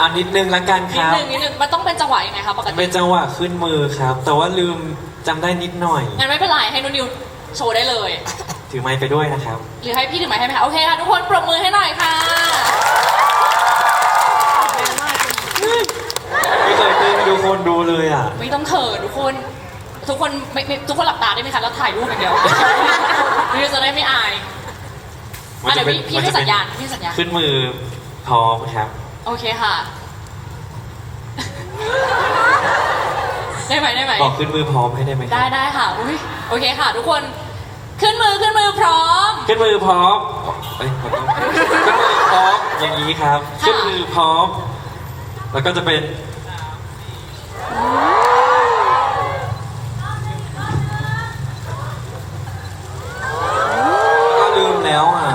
อ่านิดนึงละกันคนิดรับ นึงนิดนึงมันต้องเป็นจังหวะยังไงคะปกติเป็นจังหวะขึ้นมือครับ แต่ว่าลืมจำได้นิดหน่อย งั้นไม่เป็นไรให้นุ่นนิวโชว์ได้เลย ถือไม้ไปด้วยนะครับ หรือให้พี่ถือไม้ให้ไหมคะโอเคค่ะทุกคนปรบมือให้หน่อยค่ะไม่เคยเต้นให้ทุกคนดูเลยอะ ไม่ต้องเขินทุกคน ทุกคนไม่ไม่ทุกคนหลับตาได้ไหมคะแล้วถ่ายรูปอย่างเดียวพี่จะได้ไม่อายอะเดี๋ยวพี่พี่ให้สัญญาณพี่ให้สัญญาณ ขึ้นมือพร้อมครับ โอเคค่ะ ได้ไหมได้ไหม บอกขึ้นมือพร้อมให้ได้ไหมได้ได้ค่ะ อุ้ยโอเคค่ะ ทุกคน ขึ้นมือขึ้นมือพร้อม ขึ้นมือพร้อมเอ้ยขอโทษขึ้นมือพร้อมอย่างนี้ครับขึ้นมือพร้อม แล้วก็จะเป็นก็ลืมแล้วอะ